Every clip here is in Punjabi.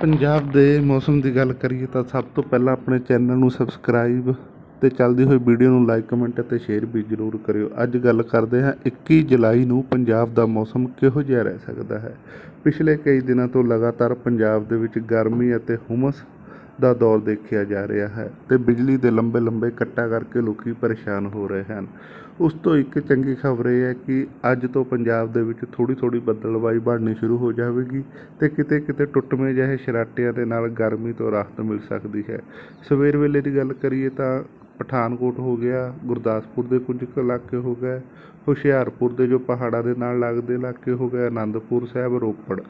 ਪੰਜਾਬ ਦੇ ਮੌਸਮ ਦੀ ਗੱਲ ਕਰੀਏ ਤਾਂ ਸਭ ਤੋਂ ਪਹਿਲਾਂ ਆਪਣੇ ਚੈਨਲ ਨੂੰ ਸਬਸਕ੍ਰਾਈਬ ਤੇ ਚੱਲਦੀ ਹੋਈ ਵੀਡੀਓ ਨੂੰ ਲਾਈਕ, ਕਮੈਂਟ ਅਤੇ ਸ਼ੇਅਰ ਵੀ ਜ਼ਰੂਰ ਕਰਿਓ। ਅੱਜ ਗੱਲ ਕਰਦੇ ਹਾਂ 21 ਜੁਲਾਈ ਨੂੰ ਪੰਜਾਬ ਦਾ ਮੌਸਮ ਕਿਹੋ ਜਿਹਾ ਰਹਿ ਸਕਦਾ ਹੈ। ਪਿਛਲੇ ਕਈ ਦਿਨਾਂ ਤੋਂ ਲਗਾਤਾਰ ਪੰਜਾਬ ਦੇ ਵਿੱਚ ਗਰਮੀ ਅਤੇ ਹੁਮਸ ਦਾ ਦੌਰ ਦੇਖਿਆ ਜਾ ਰਿਹਾ ਹੈ ਤੇ ਬਿਜਲੀ ਦੇ ਲੰਬੇ ਲੰਬੇ ਕੱਟਾਂ ਕਰਕੇ ਲੋਕੀ ਪਰੇਸ਼ਾਨ ਹੋ ਰਹੇ ਹਨ। ਉਸ ਤੋਂ ਇੱਕ ਚੰਗੀ ਖਬਰ ਇਹ ਹੈ ਕਿ ਅੱਜ ਤੋਂ ਪੰਜਾਬ ਦੇ ਵਿੱਚ ਥੋੜੀ ਥੋੜੀ ਬੱਦਲਬਾਈ ਬਣਨੀ ਸ਼ੁਰੂ ਹੋ ਜਾਵੇਗੀ ਤੇ ਕਿਤੇ ਕਿਤੇ ਟੁੱਟਵੇਂ ਜਿਹੇ ਸ਼ਰਾਟਿਆਂ ਦੇ ਨਾਲ ਗਰਮੀ ਤੋਂ ਰਾਹਤ ਮਿਲ ਸਕਦੀ ਹੈ। ਸਵੇਰ ਵੇਲੇ ਦੀ ਗੱਲ ਕਰੀਏ ਤਾਂ ਪਠਾਨਕੋਟ ਹੋ ਗਿਆ, ਗੁਰਦਾਸਪੁਰ ਦੇ ਕੁਝ ਕੁ ਇਲਾਕੇ ਹੋ ਗਏ, ਹੁਸ਼ਿਆਰਪੁਰ ਦੇ ਜੋ ਪਹਾੜਾਂ ਦੇ ਨਾਲ ਲੱਗਦੇ ਇਲਾਕੇ ਹੋ ਗਏ ਅਨੰਦਪੁਰ ਸਾਹਿਬ, ਰੋਪੜ।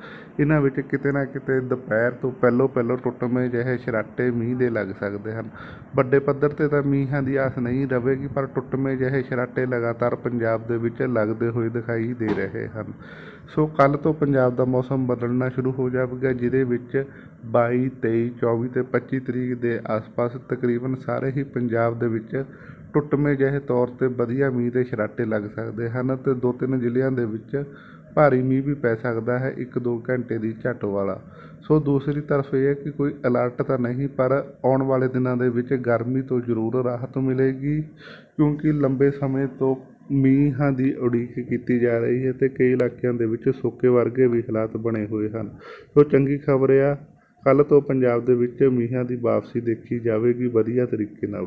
ਇਹਨਾਂ ਵਿੱਚ ਕਿਤੇ ਨਾ ਕਿਤੇ ਦੁਪਹਿਰ ਤੋਂ ਪਹਿਲੋਂ ਪਹਿਲੋਂ ਟੁੱਟਵੇਂ ਜਿਹੇ ਸ਼ਰਾਟੇ ਮੀਂਹ ਦੇ ਲੱਗ ਸਕਦੇ ਹਨ। ਵੱਡੇ ਪੱਧਰ ਤੇ ਤਾਂ ਮੀਂਹਾਂ ਦੀ ਆਸ ਨਹੀਂ ਰਹੇਗੀ ਪਰ ਟੁੱਟਵੇਂ ਜਿਹੇ ਸ਼ਰਾਟੇ ਲਗਾਤਾਰ ਪੰਜਾਬ ਦੇ ਵਿੱਚ ਲੱਗਦੇ ਹੋਏ ਦਿਖਾਈ ਦੇ ਰਹੇ ਹਨ। ਸੋ ਕੱਲ ਤੋਂ ਪੰਜਾਬ ਦਾ ਮੌਸਮ ਬਦਲਣਾ ਸ਼ੁਰੂ ਹੋ ਜਾਵੇਗਾ, ਜਿਹਦੇ ਵਿੱਚ 22 23 24 ਤੇ 25 ਤਰੀਕ ਦੇ ਆਸ-ਪਾਸ ਤਕਰੀਬਨ ਸਾਰੇ ਹੀ ਪੰਜਾਬ ਦੇ ਵਿੱਚ ਟੁੱਟਵੇਂ ਜਿਹੇ ਤੌਰ ਤੇ ਵਧੀਆ ਮੀਂਹ ਦੇ ਸ਼ਰਾਟੇ ਲੱਗ ਸਕਦੇ ਹਨ ਤੇ ਦੋ ਤਿੰਨ ਜ਼ਿਲ੍ਹਿਆਂ ਦੇ ਵਿੱਚ ਭਾਰੀ ਮੀਂਹ ਵੀ ਪੈ ਸਕਦਾ ਹੈ 1-2 ਘੰਟੇ ਦੀ ਝੱਟ ਵਾਲਾ। ਸੋ ਦੂਸਰੀ ਤਰਫ ਇਹ ਹੈ ਕਿ ਕੋਈ ਅਲਰਟ ਤਾਂ ਨਹੀਂ, ਪਰ ਆਉਣ ਵਾਲੇ ਦਿਨਾਂ ਦੇ ਵਿੱਚ ਗਰਮੀ ਤੋਂ ਜ਼ਰੂਰ ਰਾਹਤ ਮਿਲੇਗੀ, ਕਿਉਂਕਿ ਲੰਬੇ ਸਮੇਂ ਤੋਂ ਮੀਂਹਾਂ ਦੀ ਉਡੀਕ ਕੀਤੀ ਜਾ ਰਹੀ ਹੈ ਤੇ ਕਈ ਇਲਾਕਿਆਂ ਦੇ ਵਿੱਚ ਸੋਕੇ ਵਰਗੇ ਵੀ ਹਾਲਾਤ ਬਣੇ ਹੋਏ ਹਨ। ਸੋ ਚੰਗੀ ਖਬਰ ਆ ਕੱਲ ਤੋਂ ਪੰਜਾਬ ਦੇ ਵਿੱਚ ਮੀਂਹਾਂ ਦੀ ਵਾਪਸੀ ਦੇਖੀ ਜਾਵੇਗੀ ਵਧੀਆ ਤਰੀਕੇ ਨਾਲ।